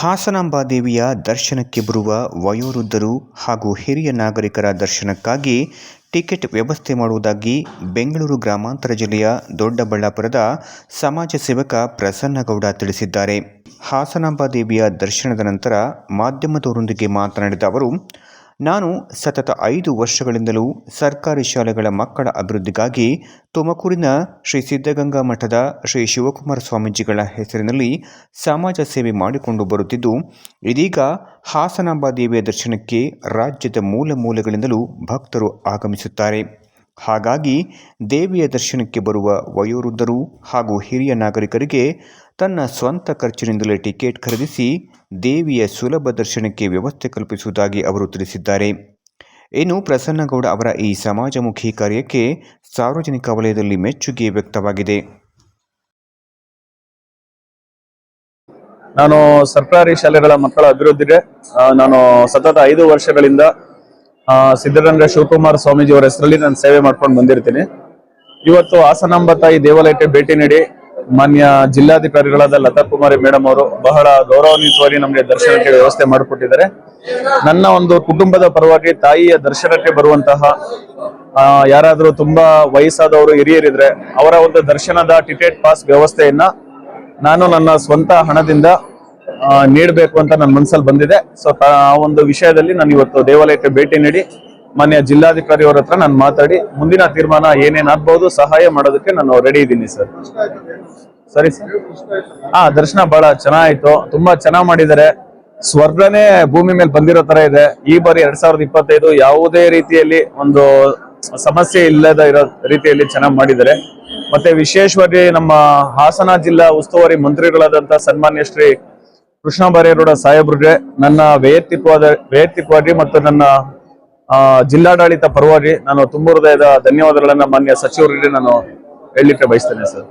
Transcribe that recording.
ಹಾಸನಾಂಬಾದೇವಿಯ ದರ್ಶನಕ್ಕೆ ಬರುವ ವಯೋವೃದ್ಧರು ಹಾಗೂ ಹಿರಿಯ ನಾಗರಿಕರ ದರ್ಶನಕ್ಕಾಗಿ ಟಿಕೆಟ್ ವ್ಯವಸ್ಥೆ ಮಾಡುವುದಾಗಿ ಬೆಂಗಳೂರು ಗ್ರಾಮಾಂತರ ಜಿಲ್ಲೆಯ ದೊಡ್ಡಬಳ್ಳಾಪುರದ ಸಮಾಜ ಸೇವಕ ಪ್ರಸನ್ನಗೌಡ ತಿಳಿಸಿದ್ದಾರೆ. ಹಾಸನಾಂಬಾದೇವಿಯ ದರ್ಶನದ ನಂತರ ಮಾಧ್ಯಮದವರೊಂದಿಗೆ ಮಾತನಾಡಿದ ಅವರು ನಾನು ಸತತ ಐದು ವರ್ಷಗಳಿಂದಲೂ ಸರ್ಕಾರಿ ಶಾಲೆಗಳ ಮಕ್ಕಳ ಅಭಿವೃದ್ಧಿಗಾಗಿ ತುಮಕೂರಿನ ಶ್ರೀ ಸಿದ್ಧಗಂಗಾ ಮಠದ ಶ್ರೀ ಶಿವಕುಮಾರ ಸ್ವಾಮೀಜಿಗಳ ಹೆಸರಿನಲ್ಲಿ ಸಮಾಜ ಸೇವೆ ಮಾಡಿಕೊಂಡು ಬರುತ್ತಿದ್ದು, ಇದೀಗ ಹಾಸನಾಂಬ ದೇವಿಯ ದರ್ಶನಕ್ಕೆ ರಾಜ್ಯದ ಮೂಲ ಮೂಲೆಗಳಿಂದಲೂ ಭಕ್ತರು ಆಗಮಿಸುತ್ತಾರೆ. ಹಾಗಾಗಿ ದೇವಿಯ ದರ್ಶನಕ್ಕೆ ಬರುವ ವಯೋವೃದ್ಧರು ಹಾಗೂ ಹಿರಿಯ ನಾಗರಿಕರಿಗೆ ತನ್ನ ಸ್ವಂತ ಖರ್ಚಿನಿಂದಲೇ ಟಿಕೆಟ್ ಖರೀದಿಸಿ ದೇವಿಯ ಸುಲಭ ದರ್ಶನಕ್ಕೆ ವ್ಯವಸ್ಥೆ ಕಲ್ಪಿಸುವುದಾಗಿ ಅವರು ತಿಳಿಸಿದ್ದಾರೆ. ಇನ್ನು ಪ್ರಸನ್ನಗೌಡ ಅವರ ಈ ಸಮಾಜಮುಖಿ ಕಾರ್ಯಕ್ಕೆ ಸಾರ್ವಜನಿಕ ವಲಯದಲ್ಲಿ ಮೆಚ್ಚುಗೆ ವ್ಯಕ್ತವಾಗಿದೆ. ನಾನು ಸರ್ಕಾರಿ ಶಾಲೆಗಳ ಮಕ್ಕಳ ಅಭಿವೃದ್ಧಿಗೆ ನಾನು ಸತತ ಐದು ವರ್ಷಗಳಿಂದ ಸಿದ್ಧಗಂಗಾ ಶಿವಕುಮಾರ ಸ್ವಾಮೀಜಿ ಅವರ ಹೆಸರಲ್ಲಿ ನಾನು ಸೇವೆ ಮಾಡ್ಕೊಂಡು ಬಂದಿರ್ತೀನಿ. ಇವತ್ತು ಹಾಸನಾಂಬ ತಾಯಿ ದೇವಾಲಯಕ್ಕೆ ಭೇಟಿ ನೀಡಿ ಮಾನ್ಯ ಜಿಲ್ಲಾಧಿಕಾರಿಗಳಾದ ಲತಾ ಕುಮಾರಿ ಮೇಡಮ್ ಅವರು ಬಹಳ ಗೌರವಾನ್ವಿತವಾಗಿ ನಮಗೆ ದರ್ಶನಕ್ಕೆ ವ್ಯವಸ್ಥೆ ಮಾಡಿಕೊಟ್ಟಿದ್ದಾರೆ. ನನ್ನ ಒಂದು ಕುಟುಂಬದ ಪರವಾಗಿ ತಾಯಿಯ ದರ್ಶನಕ್ಕೆ ಬರುವಂತಹ ಯಾರಾದರೂ ತುಂಬಾ ವಯಸ್ಸಾದವರು ಹಿರಿಯರಿದ್ರೆ ಅವರ ಒಂದು ದರ್ಶನದ ಟಿಕೆಟ್ ಪಾಸ್ ವ್ಯವಸ್ಥೆಯನ್ನ ನಾನು ನನ್ನ ಸ್ವಂತ ಹಣದಿಂದ ನೀಡಬೇಕು ಅಂತ ನನ್ನ ಮನಸ್ಸಲ್ಲಿ ಬಂದಿದೆ. ಸೊ ಆ ಒಂದು ವಿಷಯದಲ್ಲಿ ನಾನು ಇವತ್ತು ದೇವಾಲಯಕ್ಕೆ ಭೇಟಿ ನೀಡಿ, ಮಾನ್ಯ ಜಿಲ್ಲಾಧಿಕಾರಿ ಅವರ ಹತ್ರ ನಾನು ಮಾತಾಡಿ, ಮುಂದಿನ ತೀರ್ಮಾನ ಏನೇನಾಗ್ಬಹುದು ಸಹಾಯ ಮಾಡೋದಕ್ಕೆ ನಾನು ರೆಡಿ ಇದ್ದೀನಿ ಸರ್ ಸರಿ ಸರ್ ಹಾ ದರ್ಶನ ಬಹಳ ಚೆನ್ನಾಗಿತ್ತು ತುಂಬಾ ಚೆನ್ನಾಗ್ ಮಾಡಿದ್ದಾರೆ. ಸ್ವರ್ಗನೇ ಭೂಮಿ ಮೇಲೆ ಬಂದಿರೋ ತರ ಇದೆ. ಈ ಬಾರಿ ಎರಡ್ ಸಾವಿರದ ಇಪ್ಪತ್ತೈದು ಯಾವುದೇ ರೀತಿಯಲ್ಲಿ ಒಂದು ಸಮಸ್ಯೆ ಇಲ್ಲದ ಇರೋ ರೀತಿಯಲ್ಲಿ ಚೆನ್ನಾಗಿ ಮಾಡಿದ್ದಾರೆ. ಮತ್ತೆ ವಿಶೇಷವಾಗಿ ನಮ್ಮ ಹಾಸನ ಜಿಲ್ಲಾ ಉಸ್ತುವಾರಿ ಮಂತ್ರಿಗಳಾದಂತ ಸನ್ಮಾನ್ಯ ಶ್ರೀ ಕೃಷ್ಣ ಬರೇಗೌಡ ಸಾಹೇಬ್ರಿಗೆ ನನ್ನ ವೈಯಕ್ತಿಕವಾದ, ವೈಯಕ್ತಿಕವಾಗಿ ಮತ್ತು ನನ್ನ ಜಿಲ್ಲಾಡಳಿತ ಪರವಾಗಿ ನಾನು ತುಂಬ ಹೃದಯದ ಧನ್ಯವಾದಗಳನ್ನ ಮಾನ್ಯ ಸಚಿವರಿಗೆ ನಾನು ಹೇಳಲಿಕ್ಕೆ ಬಯಸ್ತೇನೆ ಸರ್.